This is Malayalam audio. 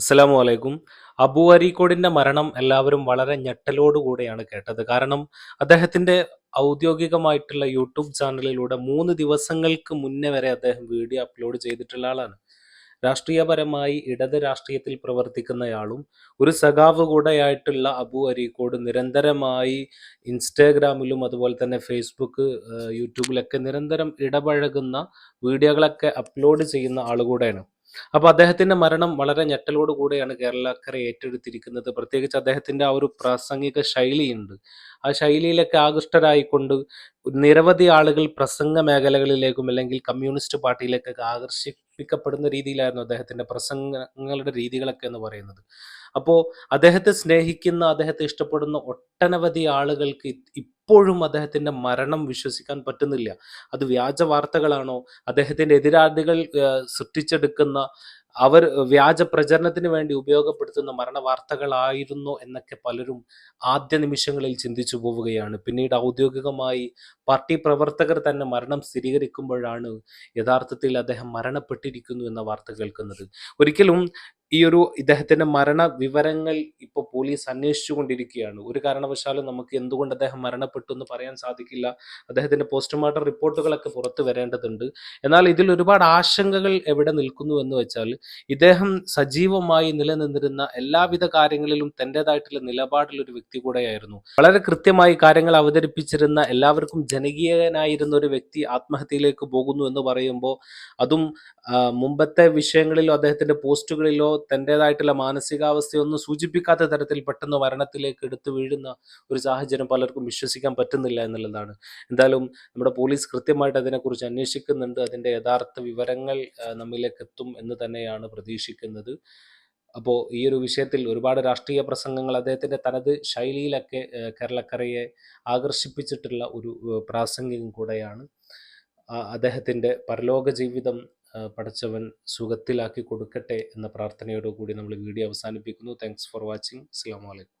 അസ്സലാമു അലൈക്കും. അബു അരീക്കോടിന്റെ മരണം എല്ലാവരും വളരെ ഞെട്ടലോടുകൂടെയാണ് കേട്ടത്. കാരണം അദ്ദേഹത്തിന്റെ ഔദ്യോഗികമായിട്ടുള്ള യൂട്യൂബ് ചാനലിലൂടെ മൂന്ന് ദിവസങ്ങൾക്ക് മുന്നേ വരെ അദ്ദേഹം വീഡിയോ അപ്ലോഡ് ചെയ്തിട്ടുള്ള ആളാണ്. രാഷ്ട്രീയപരമായി ഇടത് രാഷ്ട്രീയത്തിൽ പ്രവർത്തിക്കുന്നയാളും ഒരു സഖാവ് കൂടെയായിട്ടുള്ള അബു അരീക്കോട് നിരന്തരമായി ഇൻസ്റ്റാഗ്രാമിലും അതുപോലെ തന്നെ ഫേസ്ബുക്ക് യൂട്യൂബിലൊക്കെ നിരന്തരം ഇടപഴകുന്ന വീഡിയോകളൊക്കെ അപ്ലോഡ് ചെയ്യുന്ന ആളുകൂടെയാണ് അപ്പൊ അദ്ദേഹത്തിന്റെ മരണം വളരെ ഞെട്ടലോട് കൂടെയാണ് കേരളക്കര ഏറ്റെടുത്തിരിക്കുന്നത്. പ്രത്യേകിച്ച് അദ്ദേഹത്തിന്റെ ആ ഒരു പ്രാസംഗിക ശൈലിയുണ്ട്. ആ ശൈലിയിലൊക്കെ ആകൃഷ്ടരായിക്കൊണ്ട് നിരവധി ആളുകൾ പ്രസംഗ മേഖലകളിലേക്കും അല്ലെങ്കിൽ കമ്മ്യൂണിസ്റ്റ് പാർട്ടിയിലേക്കൊക്കെ ആകർഷിപ്പിക്കപ്പെടുന്ന രീതിയിലായിരുന്നു അദ്ദേഹത്തിന്റെ പ്രസംഗങ്ങളുടെ രീതികളൊക്കെ എന്ന് പറയുന്നത്. അപ്പോൾ അദ്ദേഹത്തെ സ്നേഹിക്കുന്ന അദ്ദേഹത്തെ ഇഷ്ടപ്പെടുന്ന ഒട്ടനവധി ആളുകൾക്ക് ഇപ്പോഴും അദ്ദേഹത്തിന്റെ മരണം വിശ്വസിക്കാൻ പറ്റുന്നില്ല. അത് വ്യാജ വാർത്തകളാണോ? അദ്ദേഹത്തിന്റെ എതിരാളികൾ സൃഷ്ടിച്ചെടുക്കുന്ന അവർ വ്യാജ പ്രചരണത്തിന് വേണ്ടി ഉപയോഗപ്പെടുത്തുന്ന മരണ വാർത്തകളായിരുന്നു എന്നൊക്കെ പലരും ആദ്യ നിമിഷങ്ങളിൽ ചിന്തിച്ചു പോവുകയാണ്. പിന്നീട് ഔദ്യോഗികമായി പാർട്ടി പ്രവർത്തകർ തന്നെ മരണം സ്ഥിരീകരിക്കുമ്പോഴാണ് യഥാർത്ഥത്തിൽ അദ്ദേഹം മരണപ്പെട്ടിരിക്കുന്നു എന്ന വാർത്ത കേൾക്കുന്നത്. ഒരിക്കലും ഈ ഒരു ഇദ്ദേഹത്തിന്റെ മരണ വിവരങ്ങൾ ഇപ്പോൾ പോലീസ് അന്വേഷിച്ചു കൊണ്ടിരിക്കുകയാണ് ഒരു കാരണവശാലും നമുക്ക് എന്തുകൊണ്ട് അദ്ദേഹം മരണപ്പെട്ടു എന്ന് പറയാൻ സാധിക്കില്ല. അദ്ദേഹത്തിന്റെ പോസ്റ്റ്മോർട്ടം റിപ്പോർട്ടുകളൊക്കെ പുറത്തു വരേണ്ടതുണ്ട്. എന്നാൽ ഇതിൽ ഒരുപാട് ആശങ്കകൾ എവിടെ നിൽക്കുന്നു എന്ന് വെച്ചാൽ ഇദ്ദേഹം സജീവമായി നിലനിന്നിരുന്ന എല്ലാവിധ കാര്യങ്ങളിലും തന്റെതായിട്ടുള്ള നിലപാടുള്ള ഒരു വ്യക്തി കൂടെയായിരുന്നു. വളരെ കൃത്യമായി കാര്യങ്ങൾ അവതരിപ്പിച്ചിരുന്ന എല്ലാവർക്കും ജനകീയനായിരുന്ന ഒരു വ്യക്തി ആത്മഹത്യയിലേക്ക് പോകുന്നു എന്ന് പറയുമ്പോൾ അതും മുമ്പത്തെ വിഷയങ്ങളിലോ അദ്ദേഹത്തിന്റെ പോസ്റ്റുകളിലോ തന്റെതായിട്ടുള്ള മാനസികാവസ്ഥയൊന്നും സൂചിപ്പിക്കാത്ത തരത്തിൽ പെട്ടെന്ന് മരണത്തിലേക്ക് എടുത്തു വീഴുന്ന ഒരു സാഹചര്യം പലർക്കും വിശ്വസിക്കാൻ പറ്റുന്നില്ല എന്നുള്ളതാണ്. എന്തായാലും നമ്മുടെ പോലീസ് കൃത്യമായിട്ട് അതിനെക്കുറിച്ച് അന്വേഷിക്കുന്നുണ്ട്. അതിന്റെ യഥാർത്ഥ വിവരങ്ങൾ നമ്മിലേക്ക് എത്തും എന്ന് തന്നെയാണ് പ്രതീക്ഷിക്കുന്നത്. അപ്പോൾ ഈ ഒരു വിഷയത്തിൽ ഒരുപാട് രാഷ്ട്രീയ പ്രസംഗങ്ങൾ അദ്ദേഹത്തിന്റെ തനത് ശൈലിയിലൊക്കെ കേരളക്കരയെ ആകർഷിപ്പിച്ചിട്ടുള്ള ഒരു പ്രാസംഗികം കൂടെയാണ്. അദ്ദേഹത്തിന്റെ പരലോക ജീവിതം ആ, പടച്ചവൻ സുഖത്തിലാക്കി കൊടുക്കട്ടെ എന്ന പ്രാർത്ഥനയോടുകൂടി നമ്മൾ വീഡിയോ അവസാനിപ്പിക്കുന്നു. താങ്ക്സ് ഫോർ വാച്ചിങ് അസ്സാം വലൈക്കും